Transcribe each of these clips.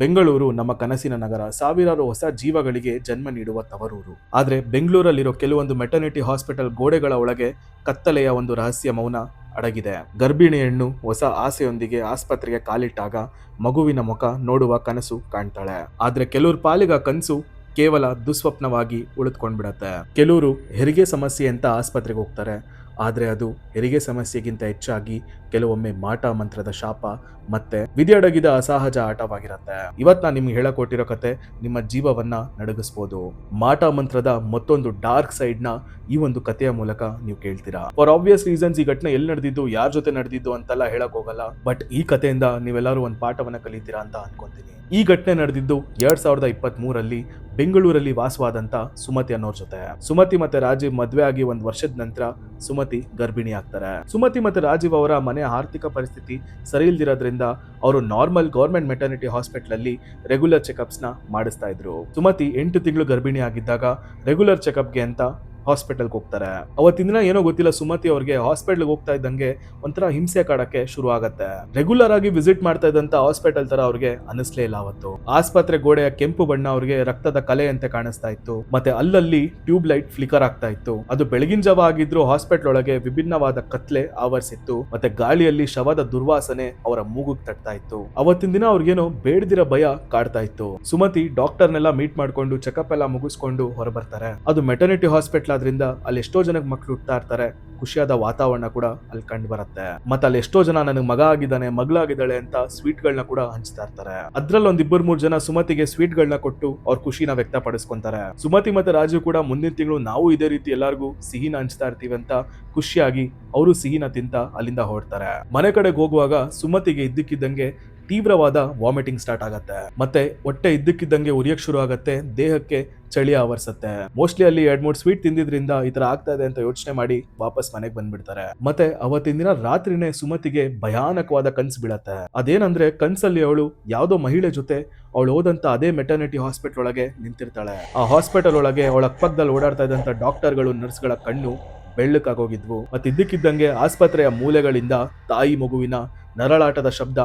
ಬೆಂಗಳೂರು ನಮ್ಮ ಕನಸಿನ ನಗರ. ಸಾವಿರಾರು ಹೊಸ ಜೀವಗಳಿಗೆ ಜನ್ಮ ನೀಡುವ ತವರೂರು. ಆದರೆ ಬೆಂಗಳೂರಲ್ಲಿರೋ ಕೆಲವೊಂದು ಮೆಟರ್ನಿಟಿ ಹಾಸ್ಪಿಟಲ್ ಗೋಡೆಗಳ ಒಳಗೆ ಕತ್ತಲೆಯ ಒಂದು ರಹಸ್ಯ ಮೌನ ಅಡಗಿದೆ. ಗರ್ಭಿಣಿ ಹೆಣ್ಣು ಹೊಸ ಆಸೆಯೊಂದಿಗೆ ಆಸ್ಪತ್ರೆಗೆ ಕಾಲಿಟ್ಟಾಗ ಮಗುವಿನ ಮುಖ ನೋಡುವ ಕನಸು ಕಾಣ್ತಾಳೆ. ಆದರೆ ಕೆಲವ್ರ ಪಾಲಿಗ ಕನಸು ಕೇವಲ ದುಸ್ವಪ್ನವಾಗಿ ಉಳಿದುಕೊಂಡ್ಬಿಡತ್ತೆ. ಕೆಲವರು ಹೆರಿಗೆ ಸಮಸ್ಯೆ ಅಂತ ಆಸ್ಪತ್ರೆಗೆ ಹೋಗ್ತಾರೆ. ಆದರೆ ಅದು ಹೆರಿಗೆ ಸಮಸ್ಯೆಗಿಂತ ಹೆಚ್ಚಾಗಿ ಕೆಲವೊಮ್ಮೆ ಮಾಟ ಮಂತ್ರದ ಶಾಪ ಮತ್ತೆ ವಿಧಿಯಡಗಿದ ಅಸಹಜ ಆಟವಾಗಿರುತ್ತೆ. ಇವತ್ತು ನಾನು ನಿಮ್ಗೆ ಹೇಳಕೊಟ್ಟಿರೋ ಕತೆ ನಿಮ್ಮ ಜೀವವನ್ನ ನಡಗಿಸ್ಬೋದು. ಮಾಟ ಮಂತ್ರದ ಮತ್ತೊಂದು ಡಾರ್ಕ್ ಸೈಡ್ನ ಈ ಒಂದು ಕಥೆಯ ಮೂಲಕ ನೀವು ಕೇಳ್ತೀರಾ? ಫಾರ್ ಆಬ್ವಿಯಸ್ ರೀಸನ್ಸ್ ಈ ಘಟನೆ ಎಲ್ಲಿ ನಡೆದಿದ್ದು, ಯಾರ ಜೊತೆ ನಡೆದಿದ್ದು ಅಂತೆಲ್ಲ ಹೇಳಕ್ ಹೋಗಲ್ಲ. ಬಟ್ ಈ ಕಥೆಯಿಂದ ನೀವೆಲ್ಲರೂ ಒಂದು ಪಾಠವನ್ನ ಕಲಿತೀರಾ ಅಂತ ಅನ್ಕೊಂತೀನಿ. ಈ ಘಟನೆ ನಡೆದಿದ್ದು ಎರಡ್ ಸಾವಿರದ ಇಪ್ಪತ್ತ್ ಮೂರಲ್ಲಿ ಬೆಂಗಳೂರಲ್ಲಿ ವಾಸವಾದಂತ ಸುಮತಿ ಅನ್ನೋರ್ ಜೊತೆ. ಸುಮತಿ ಮತ್ತೆ ರಾಜೀವ್ ಮದ್ವೆ ಆಗಿ ಒಂದ್ ವರ್ಷದ ನಂತರ ಸುಮತಿ ಗರ್ಭಿಣಿ ಆಗ್ತಾರೆ. ಸುಮತಿ ಮತ್ತೆ ರಾಜೀವ್ ಅವರ ಮನೆ ಆರ್ಥಿಕ ಪರಿಸ್ಥಿತಿ ಸರಿ ಇಲ್ದಿರೋದ್ರಿಂದ ಅವರು ನಾರ್ಮಲ್ ಗೌರ್ಮೆಂಟ್ ಮೆಟರ್ನಿಟಿ ಹಾಸ್ಪಿಟಲ್ ಅಲ್ಲಿ ರೆಗ್ಯುಲರ್ ಚೆಕಪ್ಸ್ನ ಮಾಡಿಸ್ತಾ ಇದ್ರು. ಸುಮತಿ ಎಂಟು ತಿಂಗಳು ಗರ್ಭಿಣಿ ಆಗಿದ್ದಾಗ ರೆಗ್ಯುಲರ್ ಚೆಕಪ್ಗೆ ಅಂತ ಹಾಸ್ಪಿಟಲ್ಗೆ ಹೋಗ್ತಾರೆ. ಅವತ್ತಿನ ದಿನ ಏನೋ ಗೊತ್ತಿಲ್ಲ, ಸುಮತಿ ಅವ್ರಿಗೆ ಹಾಸ್ಪಿಟಲ್ಗೆ ಹೋಗ್ತಾ ಇದ್ದಂಗೆ ಒಂಥರ ಹಿಂಸೆ ಕಾಡಕ್ಕೆ ಶುರು ಆಗತ್ತೆ. ರೆಗ್ಯುಲರ್ ಆಗಿ ವಿಸಿಟ್ ಮಾಡ್ತಾ ಇದ್ದಂತ ಹಾಸ್ಪಿಟಲ್ ತರ ಅವ್ರಿಗೆ ಅನಿಸ್ಲೇ ಇಲ್ಲ ಅವತ್ತು. ಆಸ್ಪತ್ರೆ ಗೋಡೆಯ ಕೆಂಪು ಬಣ್ಣ ಅವ್ರಿಗೆ ರಕ್ತದ ಕಲೆ ಅಂತ ಕಾಣಿಸ್ತಾ ಇತ್ತು. ಮತ್ತೆ ಅಲ್ಲಲ್ಲಿ ಟ್ಯೂಬ್ ಲೈಟ್ ಫ್ಲಿಕರ್ ಆಗ್ತಾ ಇತ್ತು. ಅದು ಬೆಳಗಿನ ಜಾವ ಆಗಿದ್ರು ಹಾಸ್ಪಿಟಲ್ ಒಳಗೆ ವಿಭಿನ್ನವಾದ ಕತ್ಲೆ ಆವರಿಸಿತ್ತು. ಮತ್ತೆ ಗಾಳಿಯಲ್ಲಿ ಶವದ ದುರ್ವಾಸನೆ ಅವರ ಮೂಗುಗ್ ತಟ್ತಾ ಇತ್ತು. ಅವತ್ತಿನ ದಿನ ಅವ್ರಿಗೇನೋ ಬೇಡದಿರ ಭಯ ಕಾಡ್ತಾ ಇತ್ತು. ಸುಮತಿ ಡಾಕ್ಟರ್ನೆಲ್ಲ ಮೀಟ್ ಮಾಡ್ಕೊಂಡು ಚೆಕಪ್ ಎಲ್ಲ ಮುಗಿಸ್ಕೊಂಡು ಹೊರಬರ್ತಾರೆ. ಅದು ಮೆಟರ್ನಿಟಿ ಹಾಸ್ಪಿಟಲ್ ಆದ್ರಿಂದ ಅಲ್ಲಿ ಎಷ್ಟೋ ಜನಕ್ಕೆ ಮಕ್ಳು ಹುಟ್ತಾ ಇರ್ತಾರೆ, ಖುಷಿಯಾದ ವಾತಾವರಣ ಕೂಡ ಅಲ್ಲಿ ಕಂಡು ಬರುತ್ತೆ. ಮತ್ತೆ ಅಲ್ಲಿ ಎಷ್ಟೋ ಜನ ನನಗೆ ಮಗ ಆಗಿದ್ದಾನೆ, ಮಗಳಾಗಿದ್ದಾಳೆ ಅಂತ ಸ್ವೀಟ್ ಗಳನ್ನ ಕೂಡ ಹಂಚ್ತಾ ಇರ್ತಾರೆ. ಅದ್ರಲ್ಲಿ ಒಂದ್ ಇಬ್ಬರು ಮೂರ್ ಜನ ಸುಮತಿಗೆ ಸ್ವೀಟ್ ಗಳನ್ನ ಕೊಟ್ಟು ಅವ್ರ ಖುಷಿನ ವ್ಯಕ್ತಪಡಿಸ್ಕೊಂತಾರೆ. ಸುಮತಿ ಮತ್ತೆ ರಾಜು ಕೂಡ ಮುಂದಿನ ತಿಂಗಳು ನಾವು ಇದೇ ರೀತಿ ಎಲ್ಲರಿಗೂ ಸಿಹಿನ ಹಂಚ್ತಾ ಇರ್ತೀವಿ ಅಂತ ಖುಷಿಯಾಗಿ ಅವರು ಸಿಹಿನ ತಿಂತ ಅಲ್ಲಿಂದ ಹೊರಡ್ತಾರೆ. ಮನೆ ಕಡೆಗೆ ಹೋಗುವಾಗ ಸುಮತಿಗೆ ಇದ್ದಕ್ಕಿದ್ದಂಗೆ ತೀವ್ರವಾದ ವಾಮಿಟಿಂಗ್ ಸ್ಟಾರ್ಟ್ ಆಗತ್ತೆ. ಮತ್ತೆ ಹೊಟ್ಟೆ ಇದ್ದಕ್ಕಿದ್ದಂಗೆ ಉರಿಯಕ್ ಶುರು ಆಗತ್ತೆ, ದೇಹಕ್ಕೆ ಚಳಿ ಆವರಿಸುತ್ತೆ. ಮೋಸ್ಟ್ಲಿ ಅಲ್ಲಿ ಎರಡ್ ಮೂರ್ ಸ್ವೀಟ್ ತಿಂದಿದ್ರಿಂದ ಈ ತರ ಆಗ್ತಾ ಇದೆ ಅಂತ ಯೋಚನೆ ಮಾಡಿ ವಾಪಸ್ ಮನೆಗೆ ಬಂದ್ಬಿಡ್ತಾರೆ. ಮತ್ತೆ ಅವತ್ತಿನ ದಿನ ರಾತ್ರಿನೇ ಸುಮತಿಗೆ ಭಯಾನಕವಾದ ಕನ್ಸ್ ಬೀಳತ್ತೆ. ಅದೇನಂದ್ರೆ ಕನ್ಸಲ್ಲಿ ಅವಳು ಯಾವ್ದೋ ಮಹಿಳೆ ಜೊತೆ ಅವಳು ಹೋದಂತ ಅದೇ ಮೆಟರ್ನಿಟಿ ಹಾಸ್ಪಿಟಲ್ ಒಳಗೆ ನಿಂತಿರ್ತಾಳೆ. ಆ ಹಾಸ್ಪಿಟಲ್ ಒಳಗೆ ಅವಳ ಅಕ್ಕಪಕ್ಕದಲ್ಲಿ ಓಡಾಡ್ತಾ ಇದ್ದಂತ ಡಾಕ್ಟರ್ಗಳು ನರ್ಸ್ಗಳ ಕಣ್ಣು ಬೆಳ್ಳಕ್ಕಾಗೋಗಿದ್ವು ಮತ್ತಿದ್ದಕ್ಕಿದ್ದಂಗೆ ಆಸ್ಪತ್ರೆಯ ಮೂಲೆಗಳಿಂದ ತಾಯಿ ಮಗುವಿನ ನರಳಾಟದ ಶಬ್ದ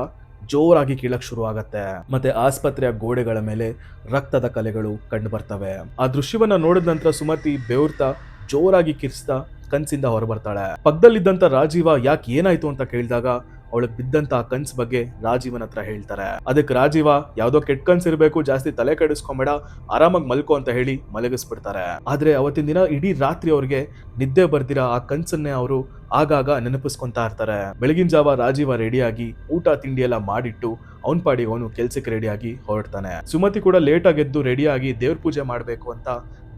ಜೋರಾಗಿ ಕೀಳಕ್ ಶುರು ಆಗತ್ತೆ ಮತ್ತೆ ಆಸ್ಪತ್ರೆಯ ಗೋಡೆಗಳ ಮೇಲೆ ರಕ್ತದ ಕಲೆಗಳು ಕಂಡು ಬರ್ತವೆ. ಆ ದೃಶ್ಯವನ್ನ ನೋಡಿದ ನಂತರ ಸುಮತಿ ಬೆವರ್ತಾ ಜೋರಾಗಿ ಕಿರ್ಸ್ತಾ ಕನ್ಸಿಂದ ಹೊರಬರ್ತಾಳೆ. ಪಕ್ಕದಲ್ಲಿದ್ದಂತ ರಾಜೀವ ಯಾಕೆ ಏನಾಯ್ತು ಅಂತ ಕೇಳಿದಾಗ ಅವಳಿಗೆ ಬಿದ್ದಂತ ಕನ್ಸ್ ಬಗ್ಗೆ ರಾಜೀವನ ಹತ್ರ ಹೇಳ್ತಾರೆ. ಅದಕ್ಕೆ ರಾಜೀವ, ಯಾವ್ದೋ ಕೆಟ್ಟ ಕನ್ಸ್ ಇರಬೇಕು, ಜಾಸ್ತಿ ತಲೆ ಕೆಡಿಸ್ಕೊಂಬೇಡ, ಆರಾಮಾಗಿ ಮಲ್ಕೋ ಅಂತ ಹೇಳಿ ಮಲಗಿಸ್ಬಿಡ್ತಾರೆ. ಆದ್ರೆ ಅವತ್ತಿನ ದಿನ ಇಡೀ ರಾತ್ರಿ ಅವ್ರಿಗೆ ನಿದ್ದೆ ಬರ್ದಿರ ಆ ಕನ್ಸನ್ನೇ ಅವರು ಆಗಾಗ ನೆನಪಿಸ್ಕೊಂತಾ ಇರ್ತಾರೆ. ಬೆಳಗಿನ ಜಾವ ರಾಜೀವ ರೆಡಿಯಾಗಿ ಊಟ, ತಿಂಡಿ ಎಲ್ಲ ಮಾಡಿಟ್ಟು ಅವನ್ ಪಾಡಿಗೆ ಅವನು ಕೆಲ್ಸಕ್ಕೆ ರೆಡಿಯಾಗಿ ಹೊರಡ್ತಾನೆ. ಸುಮತಿ ಕೂಡ ಲೇಟ್ ಆಗೆದ್ದು ರೆಡಿಯಾಗಿ ದೇವ್ರ ಪೂಜೆ ಮಾಡಬೇಕು ಅಂತ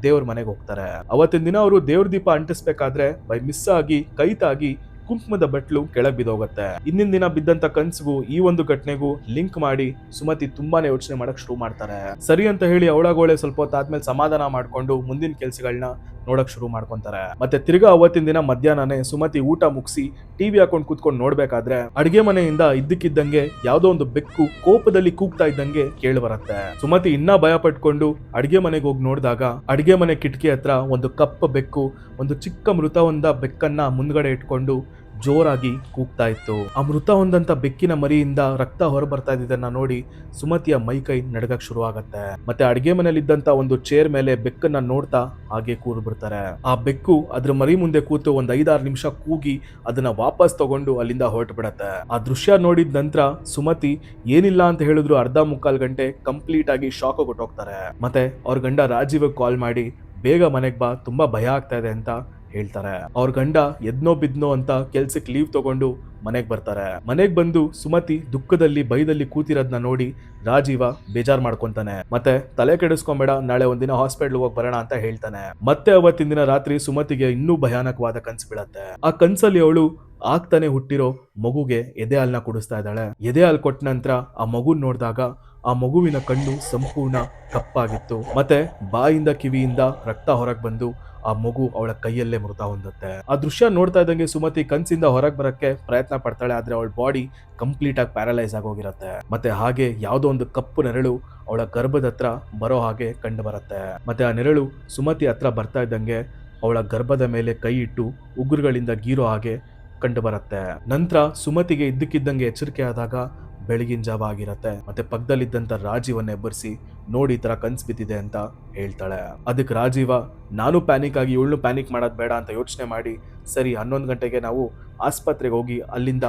ದೇವ್ರ ಮನೆಗೆ ಹೋಗ್ತಾರೆ. ಅವತ್ತಿನ ದಿನ ಅವರು ದೇವ್ರ ದೀಪ ಅಂಟಿಸ್ಬೇಕಾದ್ರೆ ಬೈ ಮಿಸ್ ಆಗಿ ಕೈ ತಾಗಿ ಕುಂಕುಮದ ಬಟ್ಲು ಕೆಳಗ್ ಬಿದ್ದೋಗತ್ತೆ ಇಂದಿನ ದಿನ ಬಿದ್ದಂತ ಕನ್ಸ್ಗೂ ಈ ಒಂದು ಘಟನೆಗೂ ಲಿಂಕ್ ಮಾಡಿ ಸುಮತಿ ತುಂಬಾನೇ ಯೋಚನೆ ಮಾಡಕ್ ಶುರು ಮಾಡ್ತಾರೆ. ಸರಿ ಅಂತ ಹೇಳಿ ಅವಳಗೋಳೆ ಸ್ವಲ್ಪ ಹೊತ್ತಾದ್ಮೇಲೆ ಸಮಾಧಾನ ಮಾಡ್ಕೊಂಡು ಮುಂದಿನ ಕೆಲ್ಸಗಳನ್ನ ನೋಡಕ್ ಶುರು ಮಾಡ್ಕೊಂತಾರೆ. ಮತ್ತೆ ತಿರ್ಗಾ ಅವತ್ತಿನ ದಿನ ಮಧ್ಯಾಹ್ನನೇ ಸುಮತಿ ಊಟ ಮುಗಿಸಿ ಟಿವಿ ಹಾಕೊಂಡು ಕೂತ್ಕೊಂಡು ನೋಡ್ಬೇಕಾದ್ರೆ ಅಡಿಗೆ ಮನೆಯಿಂದ ಇದ್ದಕ್ಕಿದ್ದಂಗೆ ಯಾವ್ದೋ ಒಂದು ಬೆಕ್ಕು ಕೋಪದಲ್ಲಿ ಕೂಗ್ತಾ ಇದ್ದಂಗೆ ಕೇಳಿ ಬರುತ್ತೆ. ಸುಮತಿ ಇನ್ನ ಭಯ ಪಟ್ಕೊಂಡು ಅಡುಗೆ ಮನೆಗೆ ಹೋಗಿ ನೋಡಿದಾಗ ಅಡಿಗೆ ಮನೆ ಕಿಟಕಿ ಹತ್ರ ಒಂದು ಕಪ್ಪ ಬೆಕ್ಕು, ಒಂದು ಚಿಕ್ಕ ಮೃತ ಹೊಂದ ಬೆಕ್ಕನ್ನ ಮುಂದ್ಗಡೆ ಇಟ್ಕೊಂಡು ಜೋರಾಗಿ ಕೂಗ್ತಾ ಇತ್ತು. ಆ ಮೃತ ಹೊಂದಂತ ಬೆಕ್ಕಿನ ಮರಿಯಿಂದ ರಕ್ತ ಹೊರಬರ್ತಾ ಇದ್ದನ್ನ ನೋಡಿ ಸುಮತಿಯ ಮೈ ಕೈ ನಡಗಕ್ ಶುರು ಆಗತ್ತೆ ಮತ್ತೆ ಅಡಿಗೆ ಮನೆಯಲ್ಲಿದ್ದಂತ ಒಂದು ಚೇರ್ ಮೇಲೆ ಬೆಕ್ಕನ್ನ ನೋಡ್ತಾ ಹಾಗೆ ಕೂರು ಬಿಡ್ತಾರೆ ಆ ಬೆಕ್ಕು ಅದ್ರ ಮರಿ ಮುಂದೆ ಕೂತು ಒಂದ್ ಐದಾರು ನಿಮಿಷ ಕೂಗಿ ಅದನ್ನ ವಾಪಸ್ ತಗೊಂಡು ಅಲ್ಲಿಂದ ಹೊರಟು ಬಿಡತ್ತೆ ಆ ದೃಶ್ಯ ನೋಡಿದ ನಂತರ ಸುಮತಿ, ಏನಿಲ್ಲ ಅಂತ ಹೇಳಿದ್ರು ಅರ್ಧ ಮುಕ್ಕಾಲ್ ಗಂಟೆ ಕಂಪ್ಲೀಟ್ ಆಗಿ ಶಾಕ್ ಕೊಟ್ಟೋಗ್ತಾರೆ ಮತ್ತೆ ಅವ್ರ ಗಂಡ ರಾಜೀವ್ ಕಾಲ್ ಮಾಡಿ, ಬೇಗ ಮನೆಗೆ ಬಾ, ತುಂಬಾ ಭಯ ಆಗ್ತಾ ಇದೆ ಅಂತ ಹೇಳ್ತಾರೆ. ಅವ್ರ ಗಂಡ ಎದ್ನೋ ಬಿದ್ನೋ ಅಂತ ಕೆಲ್ಸಕ್ಕೆ ಲೀವ್ ತಗೊಂಡು ಮನೆಗೆ ಬರ್ತಾರೆ. ಮನೆಗ್ ಬಂದು ಸುಮತಿ ದುಃಖದಲ್ಲಿ ಬೈದಲ್ಲಿ ಕೂತಿರೋದ್ನ ನೋಡಿ ರಾಜೀವ ಬೇಜಾರ್ ಮಾಡ್ಕೊಂತಾನೆ. ಮತ್ತೆ ತಲೆ ಕೆಡಿಸ್ಕೊಂಬೇಡ, ನಾಳೆ ಒಂದಿನ ಹಾಸ್ಪಿಟ್ಲ್ ಹೋಗಿ ಬರೋಣ ಅಂತ ಹೇಳ್ತಾನೆ. ಮತ್ತೆ ಅವತ್ತಿನ ದಿನ ರಾತ್ರಿ ಸುಮತಿಗೆ ಇನ್ನೂ ಭಯಾನಕವಾದ ಕನ್ಸು ಬೀಳತ್ತೆ. ಆ ಕನ್ಸಲ್ಲಿ ಅವಳು ಆಗ್ತಾನೆ ಹುಟ್ಟಿರೋ ಮಗುಗೆ ಎದೆ ಹಾಲ್ನ ಕುಡಿಸ್ತಾ ಇದ್ದಾಳೆ. ಎದೆ ಹಾಲ್ ಕೊಟ್ಟ ನಂತರ ಆ ಮಗುನ್ ನೋಡಿದಾಗ ಆ ಮಗುವಿನ ಕಣ್ಣು ಸಂಪೂರ್ಣ ಕಪ್ಪಾಗಿತ್ತು. ಮತ್ತೆ ಬಾಯಿಂದ ಕಿವಿಯಿಂದ ರಕ್ತ ಹೊರಗೆ ಬಂದು ಆ ಮಗು ಅವಳ ಕೈಯಲ್ಲೇ ಮೃತ ಹೊಂದುತ್ತೆ. ಆ ದೃಶ್ಯ ನೋಡ್ತಾ ಇದ್ದಂಗೆ ಸುಮತಿ ಕನ್ಸಿಂದ ಹೊರಗೆ ಬರಕ್ಕೆ ಪ್ರಯತ್ನ ಪಡ್ತಾಳೆ, ಆದ್ರೆ ಅವಳ ಬಾಡಿ ಕಂಪ್ಲೀಟ್ ಆಗಿ ಪ್ಯಾರಲೈಸ್ ಆಗೋಗಿರತ್ತೆ ಮತ್ತೆ ಹಾಗೆ ಯಾವುದೋ ಒಂದು ಕಪ್ಪು ನೆರಳು ಅವಳ ಗರ್ಭದ ಹತ್ರ ಬರೋ ಹಾಗೆ ಕಂಡು ಬರುತ್ತೆ. ಮತ್ತೆ ಆ ನೆರಳು ಸುಮತಿ ಹತ್ರ ಬರ್ತಾ ಇದ್ದಂಗೆ ಅವಳ ಗರ್ಭದ ಮೇಲೆ ಕೈ ಇಟ್ಟು ಉಗುರುಗಳಿಂದ ಗೀರೋ ಹಾಗೆ ಕಂಡು ಬರುತ್ತೆ. ನಂತರ ಸುಮತಿಗೆ ಇದ್ದಕ್ಕಿದ್ದಂಗೆ ಎಚ್ಚರಿಕೆ ಆದಾಗ ಬೆಳಗಿನ ಜಾವ ಆಗಿರತ್ತೆ. ಮತ್ತೆ ಪಕ್ಕದಲ್ಲಿದ್ದಂತ ರಾಜೀವನ್ನ ಎಬ್ಬರಿಸಿ ನೋಡಿ ಈ ತರ ಕನ್ಸ್ ಬಿದ್ದಿದೆ ಅಂತ ಹೇಳ್ತಾಳೆ. ಅದಕ್ಕೆ ರಾಜೀವ, ನಾನು ಪ್ಯಾನಿಕ್ ಆಗಿ ಇವಳು ಪ್ಯಾನಿಕ್ ಮಾಡೋದು ಬೇಡ ಅಂತ ಯೋಚನೆ ಮಾಡಿ ಸರಿ ಹನ್ನೊಂದು ಗಂಟೆಗೆ ನಾವು ಆಸ್ಪತ್ರೆಗೆ ಹೋಗಿ ಅಲ್ಲಿಂದ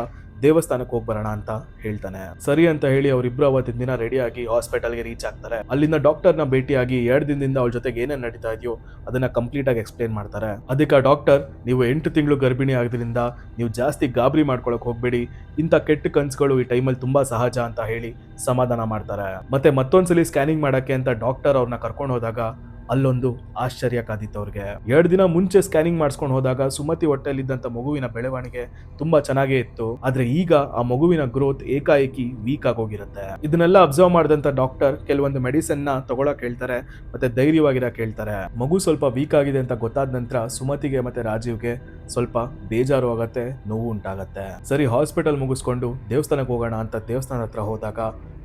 ದೇವಸ್ಥಾನಕ್ಕೆ ಹೋಗಿ ಬರೋಣ ಅಂತ ಹೇಳ್ತಾನೆ. ಸರಿ ಅಂತ ಹೇಳಿ ಅವರಿಬ್ರು ಅವತ್ತಿನ ದಿನ ರೆಡಿ ಆಗಿ ಹಾಸ್ಪಿಟಲ್ಗೆ ರೀಚ್ ಆಗ್ತಾರೆ. ಅಲ್ಲಿಂದ ಡಾಕ್ಟರ್ನ ಭೇಟಿಯಾಗಿ ಎರಡು ದಿನದಿಂದ ಅವ್ರ ಜೊತೆಗೆ ಏನೇನು ನಡೀತಾ ಇದೆಯೋ ಅದನ್ನ ಕಂಪ್ಲೀಟ್ ಆಗಿ ಎಕ್ಸ್ಪ್ಲೇನ್ ಮಾಡ್ತಾರೆ. ಅದಕ್ಕೆ ಡಾಕ್ಟರ್ ನೀವು ಎಂಟು ತಿಂಗಳು ಗರ್ಭಿಣಿ ಆಗೋದ್ರಿಂದ ನೀವು ಜಾಸ್ತಿ ಗಾಬರಿ ಮಾಡ್ಕೊಳಕ್ ಹೋಗ್ಬೇಡಿ. ಇಂಥ ಕೆಟ್ಟ ಕನ್ಸುಗಳು ಈ ಟೈಮಲ್ಲಿ ತುಂಬಾ ಸಹಜ ಅಂತ ಹೇಳಿ ಸಮಾಧಾನ ಮಾಡ್ತಾರೆ. ಮತ್ತೆ ಮತ್ತೊಂದ್ಸಲಿ ಸ್ಕ್ಯಾನಿಂಗ್ ಮಾಡಕ್ಕೆ ಅಂತ ಡಾಕ್ಟರ್ ಅವ್ರನ್ನ ಕರ್ಕೊಂಡು ಹೋದಾಗ ಅಲ್ಲೊಂದು ಆಶ್ಚರ್ಯ ಕಾದಿತ್ತು ಅವ್ರಿಗೆ ಎರಡು ದಿನ ಮುಂಚೆ ಸ್ಕ್ಯಾನಿಂಗ್ ಮಾಡಿಸ್ಕೊಂಡು ಹೋದಾಗ ಸುಮತಿ ಹೊಟ್ಟೆಯಲ್ಲಿದ್ದಂಥ ಮಗುವಿನ ಬೆಳವಣಿಗೆ ತುಂಬಾ ಚೆನ್ನಾಗೇ ಇತ್ತು. ಆದ್ರೆ ಈಗ ಆ ಮಗುವಿನ ಗ್ರೋತ್ ಏಕಾಏಕಿ ವೀಕ್ ಆಗೋಗಿರುತ್ತೆ. ಇದನ್ನೆಲ್ಲ ಅಬ್ಸರ್ವ್ ಮಾಡಿದಂತ ಡಾಕ್ಟರ್ ಕೆಲವೊಂದು ಮೆಡಿಸಿನ್ನ ತಗೊಳಕ್ ಹೇಳ್ತಾರೆ, ಮತ್ತೆ ಧೈರ್ಯವಾಗಿರ ಹೇಳ್ತಾರೆ ಮಗು ಸ್ವಲ್ಪ ವೀಕ್ ಆಗಿದೆ ಅಂತ ಗೊತ್ತಾದ ನಂತರ ಸುಮತಿಗೆ ಮತ್ತೆ ರಾಜೀವ್ಗೆ ಸ್ವಲ್ಪ ಬೇಜಾರು ಆಗತ್ತೆ, ನೋವು ಉಂಟಾಗತ್ತೆ. ಸರಿ, ಹಾಸ್ಪಿಟಲ್ ಮುಗಿಸ್ಕೊಂಡು ದೇವಸ್ಥಾನಕ್ಕೆ ಹೋಗೋಣ ಅಂತ ದೇವಸ್ಥಾನ ಹತ್ರ ಹೋದಾಗ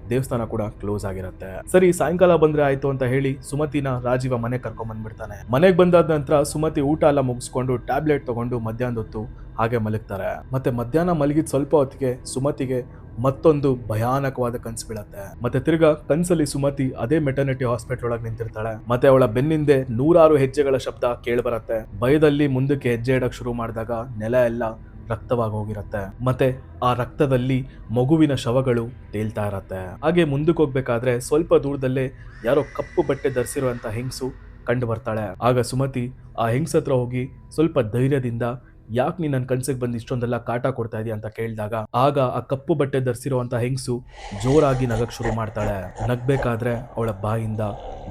ದೇವಸ್ಥಾನ ಕೂಡ ಕ್ಲೋಸ್ ಆಗಿರುತ್ತೆ. ಸರಿ, ಸಾಯಂಕಾಲ ಬಂದ್ರೆ ಆಯ್ತು ಅಂತ ಹೇಳಿ ಸುಮತಿನ ರಾಜೀವ ಮನೆ ಕರ್ಕೊಂಡ್ ಬಂದ್ಬಿಡ್ತಾನೆ. ಮನೆಗೆ ಬಂದಾದ ನಂತರ ಸುಮತಿ ಊಟ ಎಲ್ಲ ಮುಗಿಸ್ಕೊಂಡು ಟ್ಯಾಬ್ಲೆಟ್ ತಗೊಂಡು ಮಧ್ಯಾಹ್ನ ಹೊತ್ತು ಹಾಗೆ ಮಲಗ್ತಾರೆ. ಮತ್ತೆ ಮಧ್ಯಾಹ್ನ ಮಲಗಿದ ಸ್ವಲ್ಪ ಹೊತ್ತಿಗೆ ಸುಮತಿಗೆ ಮತ್ತೊಂದು ಭಯಾನಕವಾದ ಕನ್ಸು ಬೀಳತ್ತೆ. ಮತ್ತೆ ತಿರ್ಗಾ ಕನ್ಸಲ್ಲಿ ಸುಮತಿ ಅದೇ ಮೆಟರ್ನಿಟಿ ಹಾಸ್ಪಿಟಲ್ ಒಳಗೆ ನಿಂತಿರ್ತಾಳೆ. ಮತ್ತೆ ಅವಳ ಬೆನ್ನಿಂದೆ ನೂರಾರು ಹೆಜ್ಜೆಗಳ ಶಬ್ದ ಕೇಳಿಬರತ್ತೆ. ಭಯದಲ್ಲಿ ಮುಂದಕ್ಕೆ ಹೆಜ್ಜೆ ಇಡಕ್ ಶುರು ಮಾಡಿದಾಗ ನೆಲ ಎಲ್ಲ ರಕ್ತವಾಗಿ ಹೋಗಿರತ್ತೆ ಮತ್ತೆ ಆ ರಕ್ತದಲ್ಲಿ ಮಗುವಿನ ಶವಗಳು ತೇಲ್ತಾ ಇರತ್ತೆ. ಹಾಗೆ ಮುಂದಕ್ಕೆ ಹೋಗ್ಬೇಕಾದ್ರೆ ಸ್ವಲ್ಪ ದೂರದಲ್ಲೇ ಯಾರೋ ಕಪ್ಪು ಬಟ್ಟೆ ಧರಿಸಿರುವಂತ ಹೆಂಗಸು ಕಂಡು ಬರ್ತಾಳೆ. ಆಗ ಸುಮತಿ ಆ ಹೆಂಗ್ಸ್ ಹತ್ರ ಹೋಗಿ ಸ್ವಲ್ಪ ಧೈರ್ಯದಿಂದ, ಯಾಕೆ ನೀನ್ ನನ್ನ ಕನ್ಸಿಗೆ ಬಂದು ಇಷ್ಟೊಂದೆಲ್ಲ ಕಾಟ ಕೊಡ್ತಾ ಇದೀಯ? ಅಂತ ಕೇಳಿದಾಗ, ಆಗ ಆ ಕಪ್ಪು ಬಟ್ಟೆ ಧರಿಸಿರುವಂತ ಹೆಂಗಸು ಜೋರಾಗಿ ನಗಕ್ ಶುರು ಮಾಡ್ತಾಳೆ. ನಗ್ಬೇಕಾದ್ರೆ ಅವಳ ಬಾಯಿಂದ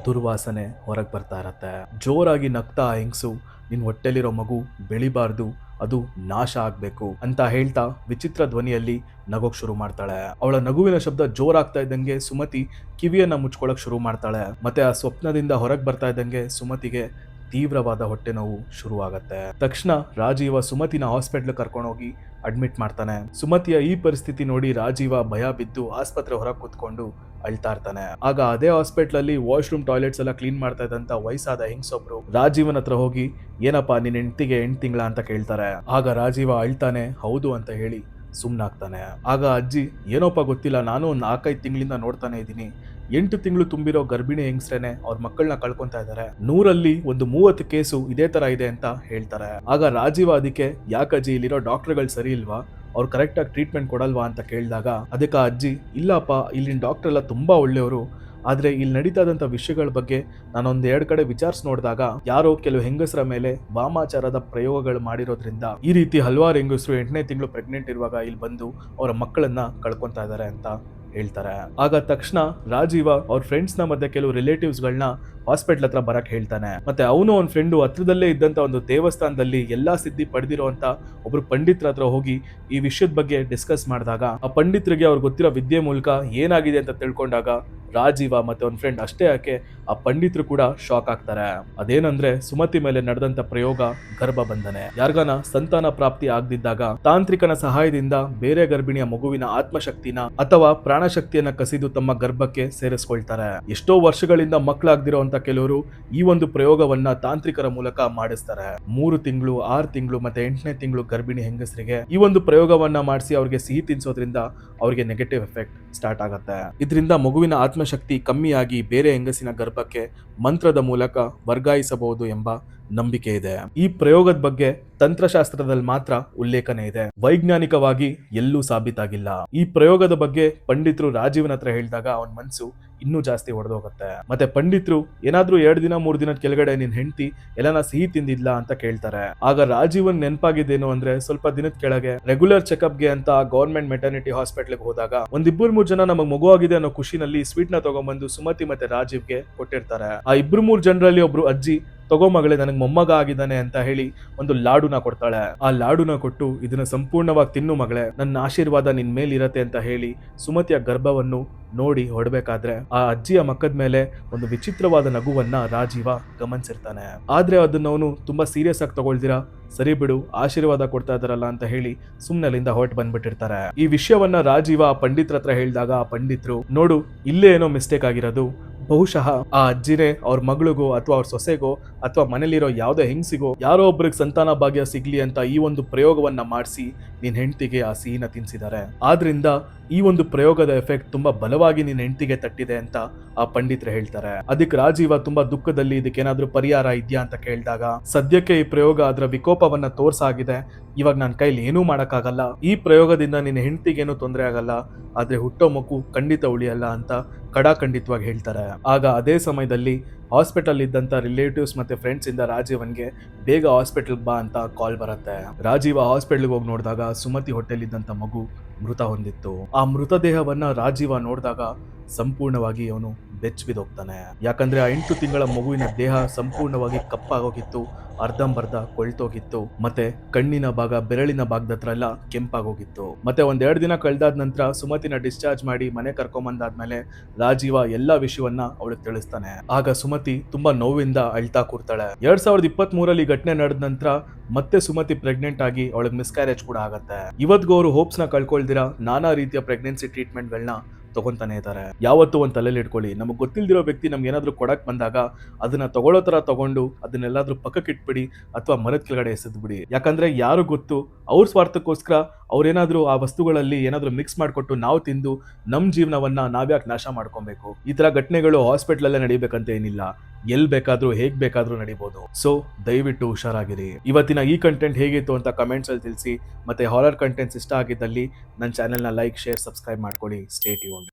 ದುರ್ವಾಸನೆ ಹೊರಗೆ ಬರ್ತಾ ಇರತ್ತೆ. ಜೋರಾಗಿ ನಗ್ತಾ ಆ ಹೆಂಗಸು ನಿನ್ನ ಹೊಟ್ಟೆಲಿರೋ ಮಗು ಬೆಳಿಬಾರ್ದು ಅದು ನಾಶ ಆಗ್ಬೇಕು ಅಂತ ಹೇಳ್ತಾ ವಿಚಿತ್ರ ಧ್ವನಿಯಲ್ಲಿ ನಗೋಕ್ ಶುರು ಮಾಡ್ತಾಳೆ. ಅವಳ ನಗುವಿನ ಶಬ್ದ ಜೋರಾಗ್ತಾ ಇದ್ದಂಗೆ ಸುಮತಿ ಕಿವಿಯನ್ನ ಮುಚ್ಕೊಳಕ್ ಶುರು ಮಾಡ್ತಾಳೆ. ಮತ್ತೆ ಆ ಸ್ವಪ್ನದಿಂದ ಹೊರಗೆ ಬರ್ತಾ ಇದ್ದಂಗೆ ಸುಮತಿಗೆ ತೀವ್ರವಾದ ಹೊಟ್ಟೆ ನೋವು ಶುರುವಾಗತ್ತೆ. ತಕ್ಷಣ ರಾಜೀವ ಸುಮತಿನ ಹಾಸ್ಪಿಟ್ಲ್ ಕರ್ಕೊಂಡೋಗಿ ಅಡ್ಮಿಟ್ ಮಾಡ್ತಾನೆ. ಸುಮತಿಯ ಈ ಪರಿಸ್ಥಿತಿ ನೋಡಿ ರಾಜೀವ ಭಯ ಬಿದ್ದು ಆಸ್ಪತ್ರೆ ಹೊರಗೆ ಕೂತ್ಕೊಂಡು ಅಳ್ತಾ ಇರ್ತಾನೆ. ಆಗ ಅದೇ ಹಾಸ್ಪಿಟ್ಲ್ ಅಲ್ಲಿ ವಾಶ್ರೂಮ್ ಟಾಯ್ಲೆಟ್ಸ್ ಎಲ್ಲ ಕ್ಲೀನ್ ಮಾಡ್ತಾ ಇದ್ದಂತ ವಯಸ್ಸಾದ ಹೆಂಗ್ಸೊಬ್ರು ರಾಜೀವನ ಹತ್ರ ಹೋಗಿ, ಏನಪ್ಪಾ, ನಿನ್ ಹೆಂಡತಿಗೆ ಎಂಟು ತಿಂಗಳ ಅಂತ ಕೇಳ್ತಾರೆ. ಆಗ ರಾಜೀವ ಅಳ್ತಾನೆ, ಹೌದು ಅಂತ ಹೇಳಿ ಸುಮ್ನಾಗ್ತಾನೆ. ಆಗ ಅಜ್ಜಿ, ಏನೋಪ್ಪ ಗೊತ್ತಿಲ್ಲ, ನಾನು ಒಂದು ನಾಲ್ಕೈದು ತಿಂಗಳಿಂದ ನೋಡ್ತಾನೆ ಇದ್ದೀನಿ. ಎಂಟು ತಿಂಗಳು ತುಂಬಿರೋ ಗರ್ಭಿಣಿ ಹೆಂಗಸ್ರೇನೆ ಅವ್ರ ಮಕ್ಕಳನ್ನ ಕಳ್ಕೊಂತಾ ಇದ್ದಾರೆ ನೂರಲ್ಲಿ ಒಂದು ಮೂವತ್ತು ಕೇಸು ಇದೇ ತರ ಇದೆ ಅಂತ ಹೇಳ್ತಾರೆ. ಆಗ ರಾಜೀವ ಅದಕ್ಕೆ, ಯಾಕಜ್ಜಿ ಇಲ್ಲಿರೋ ಡಾಕ್ಟರ್ಗಳು ಸರಿ ಇಲ್ವಾ? ಅವ್ರು ಕರೆಕ್ಟಾಗಿ ಟ್ರೀಟ್ಮೆಂಟ್ ಕೊಡಲ್ವಾ ಅಂತ ಕೇಳಿದಾಗ, ಅದಕ್ಕೆ ಅಜ್ಜಿ, ಇಲ್ಲಪ್ಪ, ಇಲ್ಲಿನ ಡಾಕ್ಟರ್ ಎಲ್ಲ ತುಂಬಾ ಒಳ್ಳೆಯವರು, ಆದ್ರೆ ಇಲ್ಲಿ ನಡೀತಾ ವಿಷಯಗಳ ಬಗ್ಗೆ ನಾನೊಂದ್ ಎರಡು ಕಡೆ ವಿಚಾರಿಸಿ ನೋಡಿದಾಗ, ಯಾರೋ ಕೆಲವು ಹೆಂಗಸರ ಮೇಲೆ ವಾಮಾಚಾರದ ಪ್ರಯೋಗಗಳು ಮಾಡಿರೋದ್ರಿಂದ, ಈ ರೀತಿ ಹಲವಾರು ಹೆಂಗಸರು ಎಂಟನೇ ತಿಂಗಳು ಪ್ರೆಗ್ನೆಂಟ್ ಇರುವಾಗ ಇಲ್ಲಿ ಬಂದು ಅವರ ಮಕ್ಕಳನ್ನ ಕಳ್ಕೊಂತಾ ಇದ್ದಾರೆ ಅಂತ ಹೇಳ್ತಾರೆ. ಆಗ ತಕ್ಷಣ ರಾಜೀವ ಅವ್ರ ಫ್ರೆಂಡ್ಸ್ನ ಮಧ್ಯೆ ಕೆಲವು ರಿಲೇಟಿವ್ಸ್ ಗಳನ್ನ ಹಾಸ್ಪಿಟ್ಲ್ ಹತ್ರ ಬರಕ್ ಹೇಳ್ತಾನೆ. ಮತ್ತೆ ಅವನು ಅವ್ನ ಫ್ರೆಂಡು ಹತ್ರದಲ್ಲೇ ಇದ್ದಂತ ಒಂದು ದೇವಸ್ಥಾನದಲ್ಲಿ ಎಲ್ಲಾ ಸಿದ್ಧಿ ಪಡೆದಿರುವಂತ ಒಬ್ರು ಪಂಡಿತರ ಹತ್ರ ಹೋಗಿ ಈ ವಿಷಯದ ಬಗ್ಗೆ ಡಿಸ್ಕಸ್ ಮಾಡಿದಾಗ, ಆ ಪಂಡಿತರಿಗೆ ಅವ್ರು ಗೊತ್ತಿರೋ ವಿದ್ಯೆ ಮೂಲಕ ಏನಾಗಿದೆ ಅಂತ ತಿಳ್ಕೊಂಡಾಗ ರಾಜೀವ ಮತ್ತೆ ಅವ್ನ ಫ್ರೆಂಡ್ ಅಷ್ಟೇ ಯಾಕೆ ಆ ಪಂಡಿತರು ಕೂಡ ಶಾಕ್ ಆಗ್ತಾರೆ. ಅದೇನಂದ್ರೆ ಸುಮತಿ ಮೇಲೆ ನಡೆದಂತ ಪ್ರಯೋಗ ಗರ್ಭ ಬಂಧನೆ. ಯಾರ್ಗಾನ ಸಂತಾನ ಪ್ರಾಪ್ತಿ ಆಗದಿದ್ದಾಗ ತಾಂತ್ರಿಕನ ಸಹಾಯದಿಂದ ಬೇರೆ ಗರ್ಭಿಣಿಯ ಮಗುವಿನ ಆತ್ಮಶಕ್ತಿನ ಅಥವಾ ಪ್ರಾಣಶಕ್ತಿಯನ್ನ ಕಸಿದು ತಮ್ಮ ಗರ್ಭಕ್ಕೆ ಸೇರಿಸ್ಕೊಳ್ತಾರೆ. ಎಷ್ಟೋ ವರ್ಷಗಳಿಂದ ಮಕ್ಕಳಾಗ್ದಿರೋ ಅಂತ ಕೆಲವರು ಈ ಒಂದು ಪ್ರಯೋಗವನ್ನ ತಾಂತ್ರಿಕರ ಮೂಲಕ ಮಾಡಿಸ್ತಾರೆ. ಮೂರು ತಿಂಗಳು, ಆರು ತಿಂಗಳು ಮತ್ತೆ ಎಂಟನೇ ತಿಂಗಳು ಗರ್ಭಿಣಿ ಹೆಂಗಸರಿಗೆ ಈ ಒಂದು ಪ್ರಯೋಗವನ್ನ ಮಾಡಿಸಿ ಅವ್ರಿಗೆ ಸಿಹಿ ತಿನ್ಸೋದ್ರಿಂದ ಅವ್ರಿಗೆ ನೆಗೆಟಿವ್ ಎಫೆಕ್ಟ್ ಸ್ಟಾರ್ಟ್ ಆಗುತ್ತೆ. ಇದರಿಂದ ಮಗುವಿನ ಆತ್ಮಶಕ್ತಿ ಕಮ್ಮಿಯಾಗಿ ಬೇರೆ ಹೆಂಗಸಿನ ಗರ್ಭಕ್ಕೆ ಮಂತ್ರದ ಮೂಲಕ ವರ್ಗಾಯಿಸಬಹುದು ಎಂಬ ನಂಬಿಕೆ ಇದೆ. ಈ ಪ್ರಯೋಗದ ಬಗ್ಗೆ ತಂತ್ರಶಾಸ್ತ್ರದಲ್ಲಿ ಮಾತ್ರ ಉಲ್ಲೇಖನೆ ಇದೆ. ವೈಜ್ಞಾನಿಕವಾಗಿ ಎಲ್ಲೂ ಸಾಬೀತಾಗಿಲ್ಲ. ಈ ಪ್ರಯೋಗದ ಬಗ್ಗೆ ಪಂಡಿತರು ರಾಜೀವನ ಹತ್ರ ಹೇಳಿದಾಗ ಅವನ ಮನ್ಸು ಇನ್ನೂ ಜಾಸ್ತಿ ಒಡೆದೋಗುತ್ತೆ. ಮತ್ತೆ ಪಂಡಿತರು, ಏನಾದ್ರೂ ಎರಡು ದಿನ, ಮೂರು ದಿನದ ಕೆಳಗಡೆ ನಿನ್ ಹೆಂಡತಿ ಎಲ್ಲಾನ ಸಿಹಿ ತಿಂದಿದ್ಲಾ ಅಂತ ಕೇಳ್ತಾರೆ. ಆಗ ರಾಜೀವನ್ ನೆನಪಾಗಿದ್ದೇನು ಅಂದ್ರೆ ಸ್ವಲ್ಪ ದಿನದ ಕೆಳಗೆ ರೆಗ್ಯುಲರ್ ಚೆಕಪ್ಗೆ ಅಂತ ಗೌರ್ಮೆಂಟ್ ಮೆಟರ್ನಿಟಿ ಹಾಸ್ಪಿಟ್ಲ್ಗೆ ಹೋದಾಗ ಒಂದಿಬ್ಬರು, ಮೂರು ಜನ ನಮಗ್ ಮಗು ಆಗಿದೆ ಅನ್ನೋ ಖುಷಿನಲ್ಲಿ ಸ್ವೀಟ್ನ ತಗೊಂಡ್ಬಂದು ಸುಮತಿ ಮತ್ತೆ ರಾಜೀವ್ಗೆ ಕೊಟ್ಟಿರ್ತಾರೆ. ಆ ಇಬ್ರು, ಮೂರು ಜನರಲ್ಲಿ ಒಬ್ರು ಅಜ್ಜಿ ತಗೋ ಮಗಳೇ, ನನಗೆ ಮೊಮ್ಮಗ ಆಗಿದ್ದಾನೆ ಅಂತ ಹೇಳಿ ಒಂದು ಲಾಡುನ ಕೊಡ್ತಾಳೆ. ಆ ಲಾಡುನ ಕೊಟ್ಟು ಇದನ್ನ ಸಂಪೂರ್ಣವಾಗಿ ತಿನ್ನು ಮಗಳೇ, ನನ್ನ ಆಶೀರ್ವಾದ ನಿನ್ ಮೇಲಿರತ್ತೆ ಅಂತ ಹೇಳಿ ಸುಮತಿಯ ಗರ್ಭವನ್ನು ನೋಡಿ ಹೊಡಬೇಕಾದ್ರೆ ಆ ಅಜ್ಜಿಯ ಮಕ್ಕದ ಮೇಲೆ ಒಂದು ವಿಚಿತ್ರವಾದ ನಗುವನ್ನ ರಾಜೀವ ಗಮನಿಸಿರ್ತಾನೆ. ಆದ್ರೆ ಅದನ್ನ ಅವನು ತುಂಬಾ ಸೀರಿಯಸ್ ಆಗಿ ತಗೊಳ್ದಿರಾ? ಸರಿ ಬಿಡು, ಆಶೀರ್ವಾದ ಕೊಡ್ತಾ ಇದಾರಲ್ಲ ಅಂತ ಹೇಳಿ ಸುಮ್ನಲ್ಲಿಂದ ಹೊರಟು ಬಂದ್ಬಿಟ್ಟಿರ್ತಾರೆ. ಈ ವಿಷಯವನ್ನ ರಾಜೀವ ಆ ಪಂಡಿತರ ಹತ್ರ ಹೇಳಿದಾಗ ಆ ಪಂಡಿತರು, ನೋಡು, ಇಲ್ಲೇ ಏನೋ ಮಿಸ್ಟೇಕ್ ಆಗಿರೋದು ಬಹುಶಃ ಆ ಅಜ್ಜಿನೇ ಅವ್ರ ಮಗಳಿಗೋ ಅಥವಾ ಅವ್ರ ಸೊಸೆಗೋ ಅಥವಾ ಮನೇಲಿರೋ ಯಾವುದೇ ಹೆಂಗಸಿಗೋ ಯಾರೋ ಒಬ್ರಿಗೆ ಸಂತಾನ ಭಾಗ್ಯ ಸಿಗ್ಲಿ ಅಂತ ಈ ಒಂದು ಪ್ರಯೋಗವನ್ನ ಮಾಡಿಸಿ ನಿನ್ ಹೆಂಡತಿಗೆ ಆ ಸಿಹಿನ ತಿನ್ಸಿದ್ದಾರೆ ಆದ್ರಿಂದ ಈ ಒಂದು ಪ್ರಯೋಗದ ಎಫೆಕ್ಟ್ ತುಂಬಾ ಬಲವಾಗಿ ನಿನ್ನ ಹೆಂಡತಿಗೆ ತಟ್ಟಿದೆ ಅಂತ ಆ ಪಂಡಿತರು ಹೇಳ್ತಾರೆ. ಅದಕ್ಕೆ ರಾಜೀವ ತುಂಬಾ ದುಃಖದಲ್ಲಿ ಇದಕ್ಕೆ ಏನಾದ್ರೂ ಪರಿಹಾರ ಇದೆಯಾ ಅಂತ ಕೇಳಿದಾಗ, ಸದ್ಯಕ್ಕೆ ಈ ಪ್ರಯೋಗ ಅದರ ವಿಕೋಪವನ್ನ ತೋರ್ಸಾಗಿದೆ. ಇವಾಗ ನನ್ನ ಕೈಲಿ ಏನೂ ಮಾಡೋಕ್ಕಾಗಲ್ಲ. ಈ ಪ್ರಯೋಗದಿಂದ ನಿನ್ನ ಹೆಂಡತಿಗೇನು ತೊಂದರೆ ಆಗಲ್ಲ. ಆದ್ರೆ ಹುಟ್ಟೋ ಮಗು ಖಂಡಿತ ಉಳಿಯಲ್ಲ ಅಂತ ಕಡಾಖಂಡಿತವಾಗಿ ಹೇಳ್ತಾರೆ. ಆಗ ಅದೇ ಸಮಯದಲ್ಲಿ ಹಾಸ್ಪಿಟಲ್ ಇದ್ದಂತ ರಿಲೇಟಿವ್ಸ್ ಮತ್ತೆ ಫ್ರೆಂಡ್ಸ್ ಇಂದ ರಾಜೀವನ್ಗೆ ಬೇಗ ಹಾಸ್ಪಿಟಲ್ ಬಾ ಅಂತ ಕಾಲ್ ಬರುತ್ತೆ. ರಾಜೀವ ಹಾಸ್ಪಿಟಲ್ಗೆ ಹೋಗಿ ನೋಡಿದಾಗ ಸುಮತಿ ಹೋಟೆಲ್ ಇದ್ದಂತ ಮಗು ಮೃತ ಹೊಂದಿತ್ತು. ಆ ಮೃತದೇಹವನ್ನು ರಾಜೀವ ನೋಡಿದಾಗ ಸಂಪೂರ್ಣವಾಗಿ ಅವನು ಬೆಚ್ಚ ಬಿದ್ದೋಗ್ತಾನೆ ಯಾಕಂದ್ರೆ ಆ ಎಂಟು ತಿಂಗಳ ಮಗುವಿನ ದೇಹ ಸಂಪೂರ್ಣವಾಗಿ ಕಪ್ಪಾಗೋಗಿತ್ತು, ಅರ್ಧಂಬರ್ಧ ಕೊಳ್ತೋಗಿತ್ತು, ಮತ್ತೆ ಕಣ್ಣಿನ ಭಾಗ, ಬೆರಳಿನ ಭಾಗದ ಹತ್ರ ಎಲ್ಲ ಕೆಂಪಾಗೋಗಿತ್ತು. ಮತ್ತೆ ಒಂದೆರಡು ದಿನ ಕಳೆದಾದ ನಂತರ ಸುಮತಿನ ಡಿಸ್ಚಾರ್ಜ್ ಮಾಡಿ ಮನೆ ಕರ್ಕೊಂಬಂದಾದ್ಮೇಲೆ ರಾಜೀವ ಎಲ್ಲಾ ವಿಷಯವನ್ನ ಅವಳಿಗೆ ತಿಳಿಸ್ತಾನೆ. ಆಗ ಸುಮತಿ ತುಂಬಾ ನೋವಿಂದ ಅಳ್ತಾ ಕೂರ್ತಾಳೆ. ಎರಡ್ ಸಾವಿರದ ಇಪ್ಪತ್ತ್ ಮೂರಲ್ಲಿ ಘಟನೆ ನಡೆದ ನಂತರ ಮತ್ತೆ ಸುಮತಿ ಪ್ರೆಗ್ನೆಂಟ್ ಆಗಿ ಅವಳಿಗೆ ಮಿಸ್ಕ್ಯಾರೇಜ್ ಕೂಡ ಆಗತ್ತೆ. ಇವತ್ಗೂ ಅವರು ಹೋಪ್ಸ್ನ ಕಳ್ಕೊಳ್ದಿರ ನಾನಾ ರೀತಿಯ ಪ್ರೆಗ್ನೆನ್ಸಿ ಟ್ರೀಟ್ಮೆಂಟ್ ಗಳನ್ನ ತಗೊಂತಾನೆ ಇದ್ದಾರೆ. ಯಾವತ್ತೂ ಒಂದು ತಲೆಯಲ್ಲಿ ಇಟ್ಕೊಳ್ಳಿ. ನಮಗೆ ಗೊತ್ತಿಲ್ದಿರೋ ವ್ಯಕ್ತಿ ನಮ್ಗೆ ಏನಾದ್ರೂ ಕೊಡಕ್ ಬಂದಾಗ ಅದನ್ನ ತಗೊಳ್ಳೋ ತರ ತಗೊಂಡು ಅದನ್ನೆಲ್ಲಾದ್ರೂ ಪಕ್ಕಕ್ಕೆ ಇಟ್ಬಿಡಿ ಅಥವಾ ಮರದ ಕೆಳಗಡೆ ಎಸೆದ್ಬಿಡಿ. ಯಾಕಂದ್ರೆ ಯಾರು ಗೊತ್ತು, ಅವ್ರ ಸ್ವಾರ್ಥಕ್ಕೋಸ್ಕರ ಅವ್ರೇನಾದ್ರೂ ಆ ವಸ್ತುಗಳಲ್ಲಿ ಏನಾದ್ರೂ ಮಿಕ್ಸ್ ಮಾಡಿಕೊಟ್ಟು ನಾವು ತಿಂದು ನಮ್ ಜೀವನವನ್ನ ನಾವ್ಯಾಕೆ ನಾಶ ಮಾಡ್ಕೊಬೇಕು. ಈ ತರ ಘಟನೆಗಳು ಹಾಸ್ಪಿಟಲ್ ಅಲ್ಲೇ ನಡಿಬೇಕಂತ ಏನಿಲ್ಲ. ಎಲ್ ಬೇಕಾದ್ರೂ, ಹೇಗ್ ಬೇಕಾದ್ರೂ ನಡಿಬಹುದು ಸೊ, ದಯವಿಟ್ಟು ಹುಷಾರಾಗಿರಿ. ಇವತ್ತಿನ ಈ ಕಂಟೆಂಟ್ ಹೇಗಿತ್ತು ಅಂತ ಕಮೆಂಟ್ಸ್ ಅಲ್ಲಿ ತಿಳಿಸಿ, ಮತ್ತೆ ಹಾರರ್ ಕಂಟೆಂಟ್ಸ್ ಇಷ್ಟ ಆಗಿದ್ದಲ್ಲಿ ನನ್ನ ಚಾನೆಲ್ನ ಲೈಕ್ ಶೇರ್ ಸಬ್ಸ್ಕ್ರೈಬ್ ಮಾಡ್ಕೊಳ್ಳಿ. Stay tuned